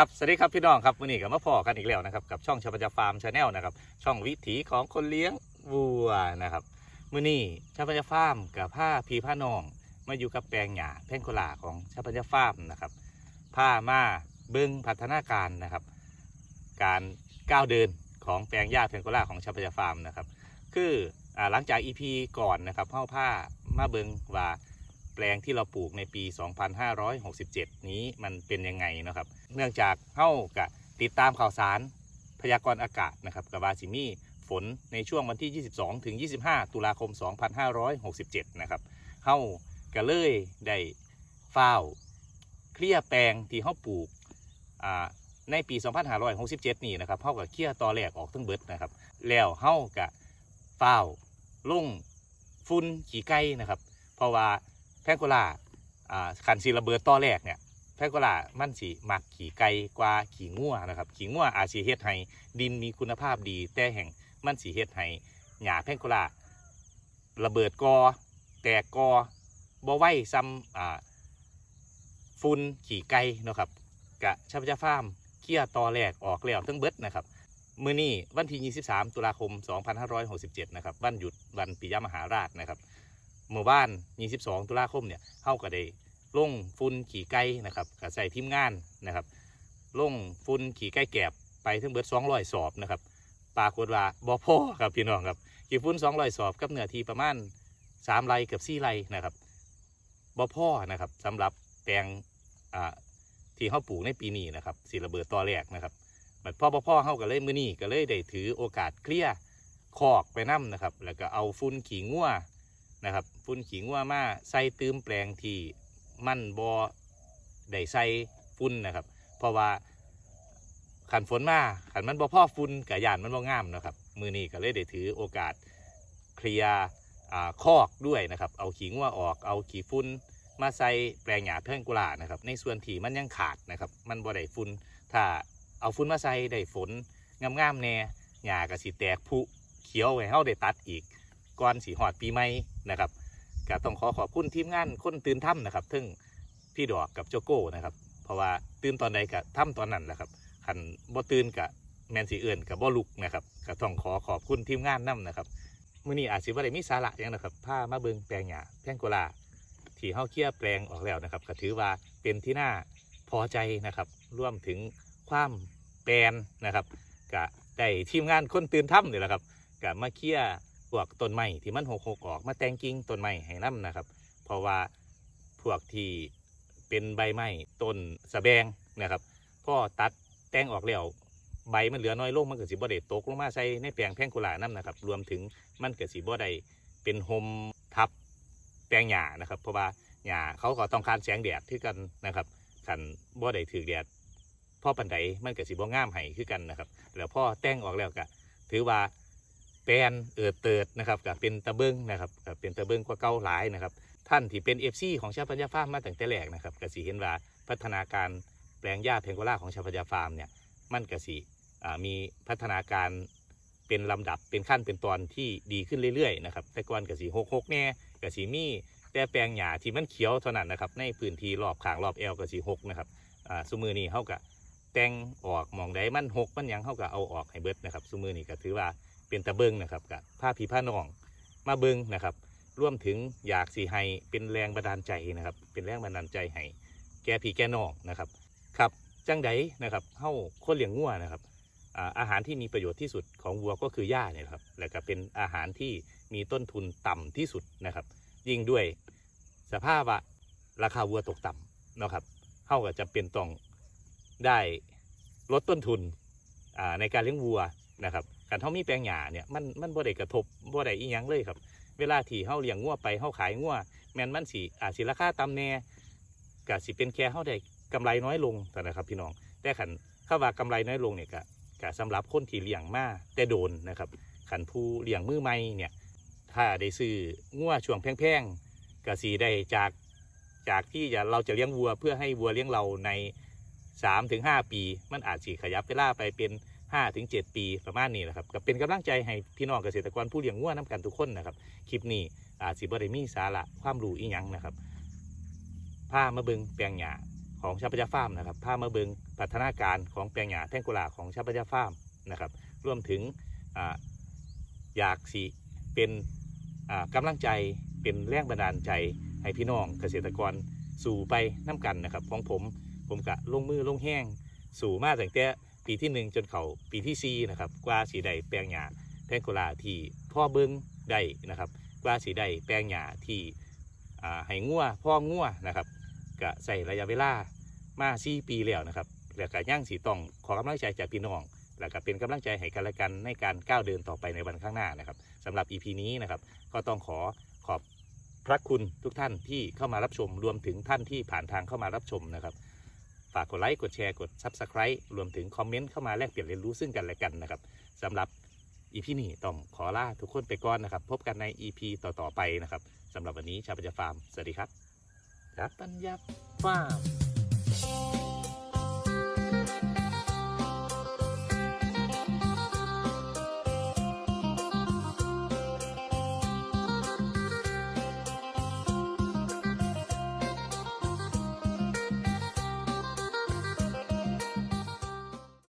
ครับสวัสดีครับพี่น้องครับวันนี้ก็มาพอกันอีกแล้วนะครับกับช่องชาปัญญาฟาร์มชาแนลนะครับช่องวิถีของคนเลี้ยงวัวนะครับมื่อนี้ชาปัญญาฟาร์มกับผ้าพีผ้าน้อง มาอยู่กับแปลงหญ้าแพงโกลาของชาปัญญาฟาร์มนะครับผ้ามาเบิ้งพัฒนาการนะครับ การก้าวเดินของแปลงหญ้าแพงโกลาของชาปัญญาฟาร์มนะครับคืออหลังจาก EP ก่อนนะครับเข้าผ้ามาเบิ้งว่าแปลงที่เราปลูกในปี 2567 นี้มันเป็นยังไงนะครับ เนื่องจากเฮ้ากะติดตามข่าวสารพยากรณ์อากาศนะครับกับวาซิมีฝนในช่วงวันที่ 22 ถึง 25 ตุลาคม 2567 นะครับเฮ้าก็เลยได้เฝ้าเคลียแปลงที่เฮ้าปลูกในปี 2567 นี่นะครับเฮ้ากับเคลียตอแรกออกทั้งเบิดนะครับ แล้วเฮ้ากะเฝ้าวลงฝุ่นขี้ไก่นะครับ เพราะว่าแพงโกลาอ่าขันซีระเบิดต่อแรกเนี่ย แพโกลามันสีมักขี่ไกลกว่าขี่งัวนะครับขี่งัวอาจสีเฮ็ดให้ดินมีคุณภาพดี แต่แห่งมันสีเฮ็ดให้หญ้าแพงโกลาระเบิดกอ แตกกอบ่ไหวซ้ำอ่าฝุ่นขี่ไก่นะครับกะชัพยาฟาร์มเคลียตอแรกออกแล้วทั้งเบิดนะครับมื้อนี้วันที่ 23 ตุลาคม 2567 นะครับวันหยุดวันปิยมหาราชนะครับหมู่บ้าน 22 ตุลาคมเนี่ยเฮาก็ได้ ลงฝุ่นขี่ไก่นะครับก็ใส่ทีมงานนะครับลงฝุ่นขี่ไก่แกบไปถึงเบิด200สอบนะครับปรากฏว่าบ่พอครับพี่น้องครับขี่ฝุ่น200สอบกับเนื้อที่ประมาณ3ไร่เกับ4ไร่นะครับบ่พอนะครับสำหรับแปลงอ่าที่เฮาปลูกในปีนี้นะครับสิระเบิดต่อแรกนะครับบัดพ่อพ่อพ่อเฮาก็เลยมือนี้ก็เลยได้ถือโอกาสเคลียร์คอกไปนํนะครับ แล้วก็เอาฝุ่นขี้งัวนะครับฝุ่นขี้งัวมาใส่ตืมแปลงที่ มันบ่ได้ใส่ฝุ่นนะครับ เพราะว่าขันฝนมาขันมันบ่พ่อฝุ่นกับยานมันบ่งามนะครับ มือนี้ก็เลยได้ถือโอกาสเคลียร์อ่าคอกด้วยนะครับ เอาขี้งัวออกเอาขี้ฝุ่นมาใส่แปลงหญ้าเพิ่งกุหลานะครับ ในส่วนที่มันยังขาดนะครับ มันบ่ได้ฝุ่นถ้าเอาฝุ่นมาใส่ได้ฝนงามๆแน่หญ้าก็สิแตกผุเขียวให้เฮาได้ตัดอีกก่อนสิหอดปีใหม่นะครับ ก็ต้องขอขอบคุณทีมงานคนตื่นถ้ำนะครับทึ่งพี่ดอกกับโจโก้นะครับ เพราะว่าตื่นตอนใดก็ถ้ำตอนนั้นแหละครับคันบ่ตื่นกับแมนสีเอื่นกับบ่ลุกนะครับก็ต้องขอขอบคุณทีมงานนํนะครับมื้อนี้อาจสิบ่ได้มีสาระหยังนะครับพามาเบิงแปลงหญ้าแพงโกลาที่เฮาเคลียร์แปลงออกแล้วนะครับก็ถือว่าเป็นที่น่าพอใจนะครับรวมถึงความแปลนนะครับกะได้ทีมงานคนตื่นถ้ำนี่แหละครับกะมาเคลียร์ วกต้นไม้ที่มันหกหกออกมาแต่งกิ่งต้นไม้ให้น้ำนะครับ เพราะว่าพวกที่เป็นใบไม้ต้นสะแบงนะครับพอตัดแต่งออกแล้วใบมันเหลือน้อยลงมันเก็สิบ่ได้ตกลงมาใส่ในแปลงแพ่งกุหลาน้ำนะครับ รวมถึงมันเก็สิบ่ได้เป็นโฮมทับแปลงหญ้านะครับ เพราะว่าหญ้าเขาก็ต้องการแสงแดดที่กันนะครับขันบ่ได้ถือแดดพ่อปันไดมันเก็สิบ่งามให้คือกันนะครับ แล้วพ่อแต่งออกแล้วก็ถือว่า แปลนเอิดเติดนะครับก็เป็นตะเบิงนะครับก็เป็นตะเบิงกว่าเก่าหลายนะครับ ท่านที่เป็นเอฟซีของชาปัญาฟาร์มมาตั้งแต่แรกนะครับกสิเห็นว่าพัฒนาการแปลงหญ้าเพงโกล่าของชาปัญาฟาร์มเนี่ยมันกสิมีพัฒนาการเป็นลำดับเป็นขั้นเป็นตอนที่ดีขึ้นเรื่อยๆนะครับแต่ก่อนกสิหกหกแน่กสิมีแต่แปลงหญ้าที่มันเขียวเท่านั้นนะครับในพื้นที่รอบขางรอบแอลกสิหกนะครับสมือนี้เขาก็แต่งออกมองใดมันหกมันยังเขาก็เอาออกให้เบิดนะครับซุมือนี่ก็ถือว่า เป็นตะเบิงนะครับกับผ้าผีผ้าน่องมาเบิงนะครับร่วมถึงอยากสีให้เป็นแรงบันดาลใจนะครับ เป็นแรงบันดาลใจให้แก่พี่แก่นองนะครับครับจังใดนะครับเฮาคนเลี้ยงงัวนะครับอาหารที่มีประโยชน์ที่สุดของวัวก็คือหญ้าเนี่ยครับแล้วก็เป็นอาหารที่มีต้นทุนต่ำที่สุดนะครับ ยิ่งด้วยสภาพาราคาวัวตกต่ำนะครับเฮาก็จะเป็นต้องได้ลดต้นทุนในการเลี้ยงวัวนะครับ การเท่ามีแปลงหญ้าเนี่ยมันมันบ่ได้กระทบบ่ได้อีหยังเลยครับ เวลาที่เฮาเลี้ยงงัวไปเฮาขายงัวแม่นมันสิอาจสิราคาต่ำแน่ก็สิเป็นแค่เฮาได้กำไรน้อยลงเท่นั้นครับพี่น้อง แต่ขันถ้าว่ากำไรน้อยลงเนี่ยก็ก็สำหรับคนที่เลี้ยงมาแต่โดนนะครับขันผู้เลี้ยงมือใหม่เนี่ยถ้าได้ซื้องัวช่วงแพงๆก็สิได้จากจากที่จะเราจะเลี้ยงวัวเพื่อให้วัวเลี้ยงเราในสามถึงห้าปี มันอาจสิขยับเวลาไปเป็น ห้าถึงเจ็ดปีประมาณนี้แหละครับก็เป็นกำลังใจให้พี่น้องเกษตรกรผู้เลี้ยงงัวน้ำกันทุกคนนะครับคลิปนี้อาจสิบริมีสาระความรู้อีหยังนะครับพามาเบิงแปลงหญ้าของชาปัญญาฟาร์มนะครับพามาเบิงพัฒนาการของแปลงหญ้าแท่งกุหลาบของชาปัญญาฟาร์มนะครับรวมถึงออยากสิเป็นอ่ากำลังใจเป็นแรงบันดาลใจให้พี่น้องเกษตรกรสู่ไปน้ำกันนะครับ ของผมผมกะลงมือลงแห้งสู่มาตั้งแต่ ปีที่หนึ่งจนเขาปีที่สี่นะครับกว่าสีใดแปลงหญ้าแทงกุลาที่พ่อเบิงได้นะครับกว่าสีใดแปลงหญ้าที่อ่าให้งัวพ่องัวนะครับก็ใส่ระยะเวลามาสี่ปีแล้วนะครับแล้วก็ย่างสีตองขอกำลังใจจากพี่น้องแล้วก็เป็นกำลังใจให้กันและกันในการก้าวเดินต่อไปในวันข้างหน้านะครับสำหรับ EP นี้นะครับก็ต้องขอขอบพระคุณทุกท่านที่เข้ามารับชมรวมถึงท่านที่ผ่านทางเข้ามารับชมนะครับ ฝากกดไลค์ กดแชร์ กด Subscribe รวมถึงคอมเมนต์เข้ามาแลกเปลี่ยนเรียนรู้ซึ่งกันและกันนะครับสำหรับ EP นี้ต้องขอลาทุกคนไปก่อนนะครับ พบกันใน EP ต่อ ๆ ไปนะครับสำหรับวันนี้ชาวปัญญาฟาร์ม สวัสดีครับ ครับปัญญาฟาร์ม